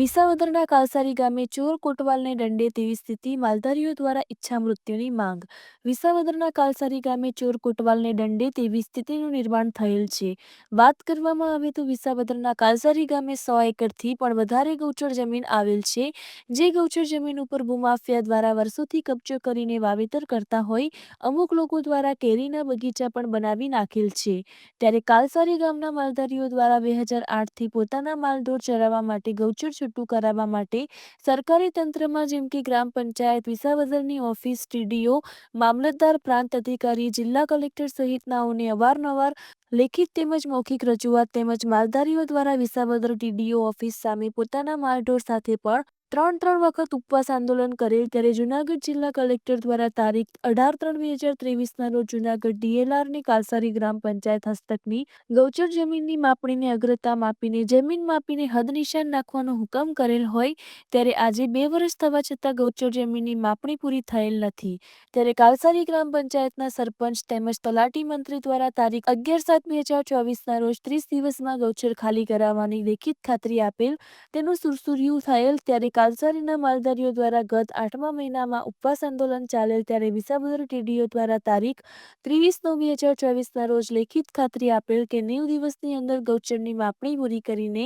વિસાવદરના કાલસારી ગામે ચોર કોટવાલને દંડે તેવી સ્થિતિ માલધારીઓ દ્વારા ઈચ્છા મૃત્યુની માંગ. વિસાવદરના કાલસારી ગામે ચોર કોટવાલને દંડે તેવી સ્થિતિનું નિર્માણ થયેલ છે. વાત કરવામાં આવે તો વિસાવદરના કાલસારી ગામે સો એકરથી પણ વધારે ગૌચર જમીન આવેલ છે. જે ગૌચર જમીન ઉપર ભૂમાફિયા દ્વારા વર્ષોથી કબજો કરીને વાવેતર કરતા હોય, અમુક લોકો દ્વારા કેરીના બગીચા પણ બનાવી નાખેલ છે. ત્યારે કાલસારી ગામના માલધારીઓ દ્વારા બે હજાર આઠથી પોતાના માલઢોર ચરાવવા માટે ગૌચર છૂટું કરાવવા માટે. સરકારી તંત્રમાં જેમ કે ગ્રામ પંચાયત, વિસાવદરની ઓફિસ, ટીડીઓ, મામલતદાર પ્રાંત અધિકારી, જિલ્લા કલેક્ટર સહિતનાઓને અવારનવાર લેખિત તેમજ મૌખિક રજૂઆત તેમજ માલધારીઓ દ્વારા વિસાવદર ટીડીઓ ઓફિસ સામે પોતાના માલઢોર સાથે પણ ત્રણ ત્રણ વખત ઉપવાસ આંદોલન કરેલ ત્યારે જુનાગઢ જિલ્લા કલેક્ટર દ્વારા તારીખ અઢાર ત્રણ બે હજાર ત્રેવીસના રોજ જુનાગઢ ડીએલઆરની કાલસારી ગ્રામ પંચાયત હસ્તકની ગૌચર જમીનની માપણીને અગ્રતા માપીને જમીન માપીને હદ નિશાન નાખવાનો હુકમ કરેલ હોય ત્યારે આજે બે વર્ષ થવા છતાં ગૌચર જમીનની માપણી પૂરી થયેલ નથી. ત્યારે કાલસારી ગ્રામ પંચાયતના સરપંચ તેમજ તલાટી મંત્રી દ્વારા તારીખ અગિયાર સાત બે હજાર ચોવીસના રોજ ત્રીસ દિવસમાં ગૌચર ખાલી કરાવવાની લેખિત ખાતરી આપેલ તેનું સુરસુર્યું થયેલ ત્યારે કાલસારીના માલધારીઓ દ્વારા ગત આઠમા મહિનામાં ઉપવાસ આંદોલન ચાલેલ ત્યારે વિસાવદર ટીડીઓ દ્વારા તારીખ ત્રેવીસ નવ બે હજાર ચોવીસના રોજ લેખિત ખાતરી આપેલ કે નેવ દિવસની અંદર ગૌચરની માપણી પૂરી કરીને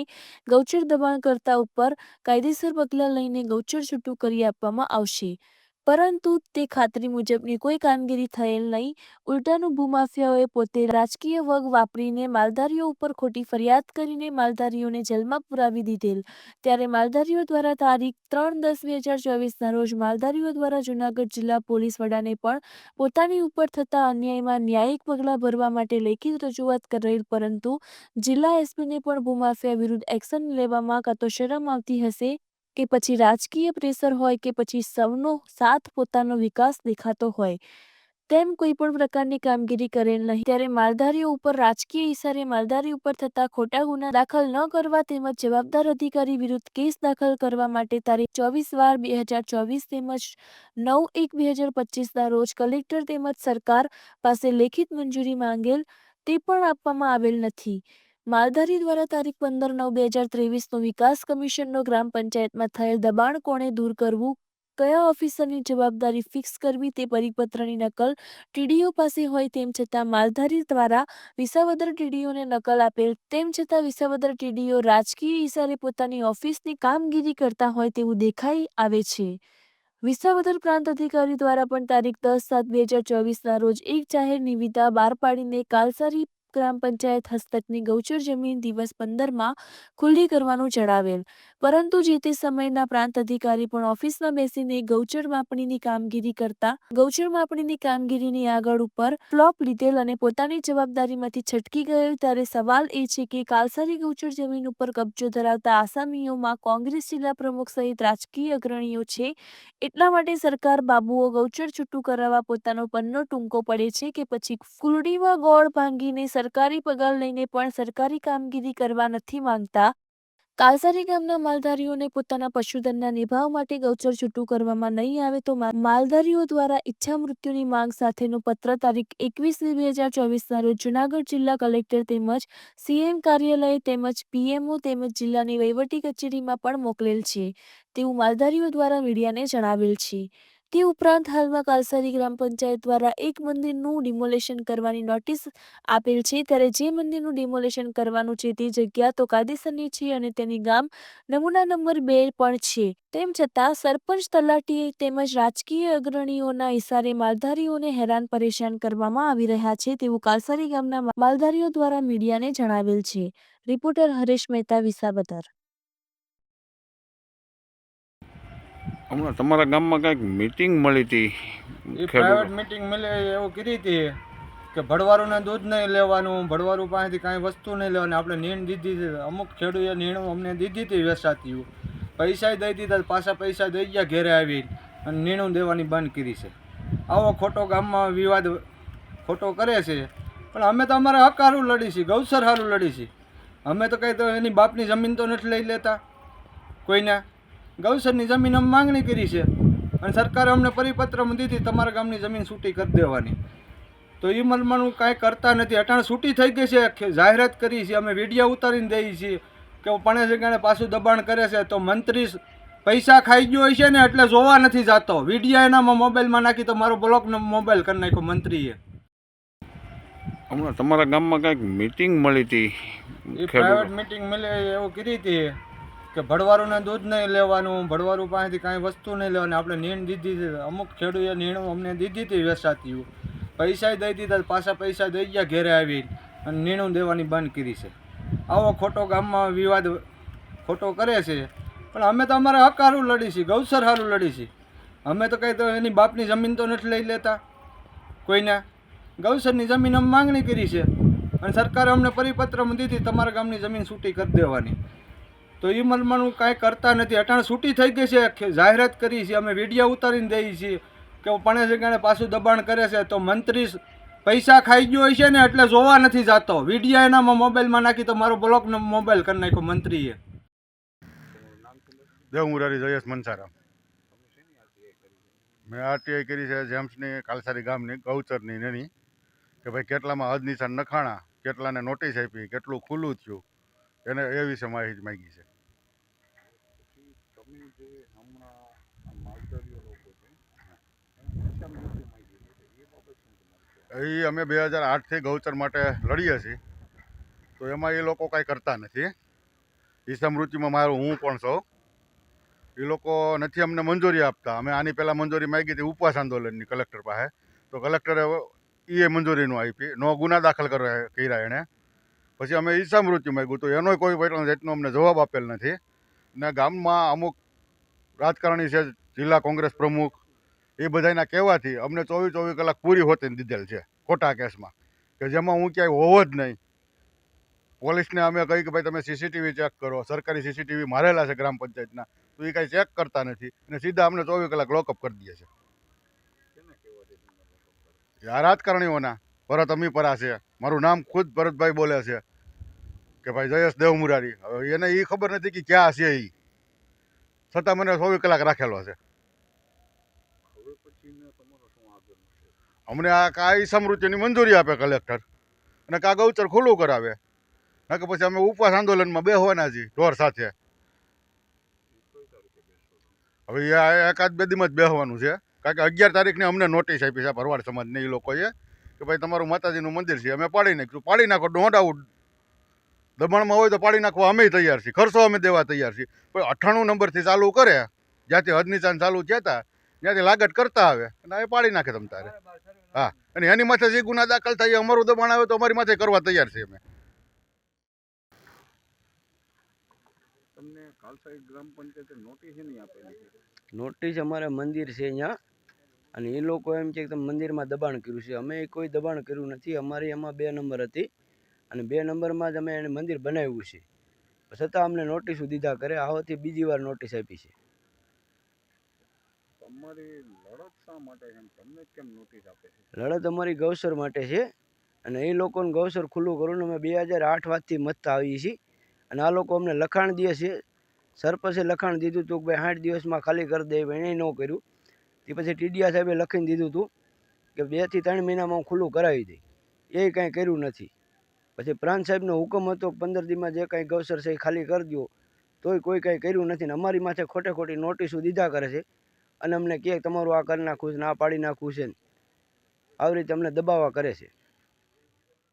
ગૌચર દબાણકર્તા ઉપર કાયદેસર પગલાં લઈને ગૌચર છૂટું કરી આપવામાં આવશે. પરંતુ તે ખાતરી મુજબની કોઈ કામગીરી થયેલ નહીં. ઉલટાનું ભૂમાફિયાઓએ પોતે રાજકીય વગ વાપરીને માલધારીઓ ઉપર ખોટી ફરિયાદ કરીને માલધારીઓને જેલમાં પુરાવી દીધેલ. ત્યારે માલધારીઓ દ્વારા તારીખ ત્રણ દસ બે હજાર ચોવીસના રોજ માલધારીઓ દ્વારા જુનાગઢ જિલ્લા પોલીસ વડાને પણ પોતાની ઉપર થતા અન્યાયમાં ન્યાયિક પગલાં ભરવા માટે લેખિત રજૂઆત કરેલ, પરંતુ જિલ્લા એસપીને પણ ભૂમાફિયા વિરુદ્ધ એક્શન લેવામાં કાં તો શરમ આવતી હશે? કે પછી રાજકીય પ્રેશર હોય કે પછી સૌનો સાથ પોતાનો વિકાસ દેખાતો હોય, તેમ કોઈ પણ પ્રકારની કામગીરી કરેલ નહીં. ત્યારે માલધારીઓ ઉપર, રાજકીય ઇશારે માલધારી ઉપર થતા ખોટા ગુના દાખલ ન કરવા તેમજ જવાબદાર અધિકારી વિરુદ્ધ કેસ દાખલ કરવા માટે તારીખ ચોવીસ વાર બે હજાર ચોવીસ તેમજ નવ એક બે હજાર પચીસના રોજ કલેક્ટર તેમજ સરકાર પાસે લેખિત મંજૂરી માંગેલ તે પણ આપવામાં આવેલ નથી. માલધારી દ્વારા તારીખ પંદર નવ બે હજાર ત્રેવીસનો વિકાસ કમિશનનો ગ્રામ પંચાયતમાં થયેલ દબાણ કોણે દૂર કરવું? કયા ઓફિસરની જવાબદારી ફિક્સ કરવી તે પરિપત્રની નકલ ટીડીઓ પાસે હોય તેમ છતાં માલધારી દ્વારા વિસાવદર ટીડીઓને નકલ આપેલ, તેમ છતાં વિસાવદર ટીડીઓ રાજકીય ઇશારે પોતાની ઓફિસની કામગીરી કરતા હોય તેવું દેખાઈ આવે છે. વિસાવદર પ્રાંત અધિકારી દ્વારા પણ તારીખ દસ સાત બે હજાર ચોવીસના રોજ એક જાહેર નિવિદા બહાર પાડીને કાલસારી ગ્રામ પંચાયત હસ્તકની ગૌચર જમીન દિવસ પંદરમાં ખુલ્લી કરવાનું જણાવેલ. પરંતુ જે તે સમયના પ્રાંત અધિકારી પણ ઓફિસમાં બેસીને ગૌચર માપણીની કામગીરી કરતા, ગૌચર માપણીની કામગીરીની આગળ ઉપર ફ્લોપ લીધેલ અને પોતાની જવાબદારીમાંથી છટકી ગયેલ ત્યારે સવાલ એ છે કે કાલસારી ગૌચર જમીન ઉપર કબજો ધરાવતા આસામીઓમાં કોંગ્રેસ જિલ્લા પ્રમુખ સહિત રાજકીય અગ્રણીઓ છે. એટલા માટે સરકાર બાબુઓ ગૌચર છૂટું કરાવવા પોતાનો પન્નો ટૂંકો પડે છે કે પછી કુલડીમાં ગોળ ભાંગીને સરકારી પગાર લઈને પણ સરકારી કામગીરી કરવા નથી માંગતા. કાલસારી ગામના માલધારીઓને પોતાના પશુધનના નિભાવ માટે ગૌચર છૂટું કરવામાં નહીં આવે તો માલધારીઓ દ્વારા ઈચ્છા મૃત્યુની માંગ સાથેનો પત્ર તારીખ એકવીસ બે હજાર ચોવીસના રોજ જુનાગઢ જિલ્લા કલેક્ટર તેમજ સીએમ કાર્યાલય તેમજ પીએમઓ તેમજ જિલ્લાની વહીવટી કચેરીમાં પણ મોકલેલ છે. તેવું માલધારીઓ દ્વારા મીડિયાને જણાવેલ છે. તે ઉપરાંત હાલમાં કાલસારી ગ્રામ પંચાયત દ્વારા એક મંદિરનું ડિમોલેશન કરવાની નોટિસ આપેલ છે. ત્યારે જે મંદિરનું ડિમોલેશન કરવાનું છે તે જગ્યા તો કાયદેસરની છે અને તેની ગામ નમૂના નંબર બે પણ છે. તેમ છતાં સરપંચ તલાટી તેમજ રાજકીય અગ્રણીઓના ઇશારે માલધારીઓને હેરાન પરેશાન કરવામાં આવી રહ્યા છે તેવું કાલસારી ગામના માલધારીઓ દ્વારા મીડિયાને જણાવેલ છે. રિપોર્ટર હરેશ મહેતા વિસાવદર. હમણાં તમારા ગામમાં કંઈક મીટિંગ મળી હતી પ્રાઇવેટ મિટિંગ મળે એવું કરી હતી કે ભડવારોને દૂધ નહીં લેવાનું ભડવારું પાસેથી કાંઈ વસ્તુ નહીં લેવાની. આપણે નીણ દીધી હતી અમુક ખેડૂએ નીણ અમને દીધી હતી વેસાતી પૈસા દઈ દીધા પાછા પૈસા દઈ ગયા ઘેરે આવી અને નીણું દેવાની બંધ કરી છે. આવો ખોટો ગામમાં વિવાદ ખોટો કરે છે. પણ અમે તો અમારા હક સારું લડી છીએ ગૌસર હારું લડી છીએ. અમે તો કંઈ તો એની બાપની જમીન તો નથી લઈ લેતા કોઈના. ગૌસરની જમીન અમે માંગણી કરી છે અને સરકારે અમને પરિપત્રમાં દીધી તમારા ગામની જમીન છૂટી કરી દેવાની. તો એ મલમાનું કાંઈ કરતા નથી. અટાણે છૂટી થઈ ગઈ છે જાહેરાત કરી છે અમે વીડિયો ઉતારીને દઈએ છીએ કે પણ જગ્યાએ પાછું દબાણ કરે છે તો મંત્રી પૈસા ખાઈ ગયો હોય છે ને એટલે જોવા નથી જાતો. વીડિયો એનામાં મોબાઈલમાં નાખી તો મારો બ્લોક મોબાઈલ કરી નાખ્યો મંત્રીએ. હમણાં તમારા ગામમાં કાંઈક મીટિંગ મળી હતી? પ્રાઇવેટ મિટિંગ મળે એવું કરી હતી. કે ભડવારોને દૂધ નહીં લેવાનું, ભડવારું પાસેથી કાંઈ વસ્તુ નહીં લેવાની. આપણે નીણ દીધી અમુક ખેડૂએ નીણ અમને દીધી હતી વેસાતીઓ પૈસા દઈ દીધા, પાછા પૈસા દઈ ગયા ઘેરે આવી અને નીણું દેવાની બંધ કરી છે. આવો ખોટો ગામમાં વિવાદ ખોટો કરે છે. પણ અમે તો અમારા હક સારું લડી છીએ, ગૌસર સારું લડી છીએ. અમે તો કંઈ તો એની બાપની જમીન તો નથી લઈ લેતા. કોઈના. ગૌસરની જમીન અમે માંગણી કરી છે. અને સરકારે અમને પરિપત્રમાં દીધી, તમારા ગામની જમીન છૂટી કરી દેવાની. તો એ મનમાં કાંઈ કરતા નથી. અટાણે છૂટી થઈ ગઈ છે જાહેરાત કરી છે, અમે વીડિયો ઉતારીને દઈએ છીએ કે પણ જગ્યાએ પાછું દબાણ કરે છે. તો મંત્રી પૈસા ખાઈ ગયો હોય છે ને એટલે જોવા નથી જતો. વીડિયો એનામાં મોબાઈલમાં નાખી તો મારો બ્લોકનો મોબાઈલ કરી નાખ્યો મંત્રીએ. દેવ મુરારી જયેશ મનસારામ. મેં આરટીઆઈ કરી છે, જેમ્સની, કાલસારી ગામની, ગૌચરની નેની, કે ભાઈ કેટલામાં હદ નિશાન નખાણા, કેટલાને નોટિસ આપી, કેટલું ખુલ્લું થયું. એને એ વિશે માહિતી માંગી છે. એ અમે બે હજાર આઠથી ગૌચર માટે લડીએ છીએ. તો એમાં એ લોકો કાંઈ કરતા નથી. એ સમૃદ્ધિમાં મારું હું પણ છું. એ લોકો નથી અમને મંજૂરી આપતા. અમે આની પહેલાં મંજૂરી માંગી હતી ઉપવાસ આંદોલનની કલેક્ટર પાસે. તો કલેક્ટરે એ મંજૂરી ન આપી નો ગુના દાખલ કરવા કર્યા એણે. પછી અમે ઈચ્છા મૃત્યુ માંગ્યું તો એનો કોઈ જાતનો અમને જવાબ આપેલ નથી. ને ગામમાં અમુક રાજકારણી છે, જિલ્લા કોંગ્રેસ પ્રમુખ, એ બધાના કહેવાથી અમને ચોવીસ ચોવીસ કલાક પૂરી હોતી દીધેલ છે, ખોટા કેસમાં. કે જેમાં હું ક્યાંય હોવો જ નહીં. પોલીસને અમે કહી કે ભાઈ, તમે સીસીટીવી ચેક કરો, સરકારી સીસીટીવી મારેલા છે ગ્રામ પંચાયતના, તો એ કાંઈ ચેક કરતા નથી અને સીધા અમને ચોવીસ કલાક લોકઅપ કરી દે છે. રાજકારણીઓના ભરત અમીપરા છે. મારું નામ ખુદ ભરતભાઈ બોલે છે કે ભાઈ જયેશ દેવ મુરારી હવે એને એ ખબર નથી કે ક્યાં છે એ છતાં મને ચોવીસ કલાક રાખેલો છે. અમને આ કાંઈ સમૃદ્ધિની મંજૂરી આપે કલેક્ટર. અને કા ગૌચર ખુલ્લું કરાવે. ના કે પછી અમે ઉપવાસ આંદોલનમાં બેહવાના છીએ ઢોર સાથે. હવે એકાદ બે દીમાં જ બેહવાનું છે. કારણ કે અગિયાર તારીખની અમને નોટિસ આપી છે ભરવાડ સમાજને એ લોકોએ. કે ભાઈ તમારું માતાજીનું મંદિર છે અમે પાડી નાખ્યું. પાડી નાખો ડોન્ટ આઉટ દમણમાં હોય તો પાડી નાખવા અમે તૈયાર છીએ. ખર્ચો અમે દેવા તૈયાર છીએ. પણ અઠ્ઠાણું નંબરથી ચાલુ કરે જ્યાંથી હદ નિશાન ચાલુ થયા હતા ત્યાંથી લાગટ કરતા આવે અને એ પાડી નાખે તમ તારે. હા અને એની માથે જે ગુના દાખલ થાય અમારું દબાણ આવે તો અમારી માથે કરવા તૈયાર છે અમે. તમને કાલસાઈ ગ્રામ પંચાયતે નોટિસ નહીં આપેલી નોટિસ અમારે મંદિર છે અહીંયા. અને એ લોકો એમ છે કે તમે મંદિરમાં દબાણ કર્યું છે. અમે કોઈ દબાણ કર્યું નથી. અમારી એમાં બે નંબર હતી અને બે નંબરમાં જ અમે એને મંદિર બનાવ્યું છે. છતાં અમને નોટિસો દીધા કરે. આવાથી બીજી વાર નોટિસ આપી છે. લડત અમારી ગૌસર માટે છે અને એ લોકોને ગૌસર ખુલ્લું કરવું અમે બે હજાર આઠ વાતથી મતતા આવીએ છીએ. અને આ લોકો અમને લખાણ દે છે. સરપંચે લખાણ દીધું હતું કે ભાઈ આઠ દિવસમાં ખાલી કરી દે. એને ન કર્યું. તે પછી ટીડીયા સાહેબે લખીને દીધું હતું કે બેથી ત્રણ મહિનામાં હું ખુલ્લું કરાવી દઈ એ કાંઈ કર્યું નથી. પછી પ્રાંત સાહેબનો હુકમ હતો પંદર દીમાં જે કાંઈ ગૌસર છે એ ખાલી કરી દો તોય કોઈ કાંઈ કર્યું નથી ને અમારી માથે ખોટે ખોટી નોટિસો દીધા કરે છે. અને અમને કહે તમારું આ કરી નાખવું છે ને આ પાડી નાખવું છે ને. આવી રીતે અમને દબાવવા કરે છે.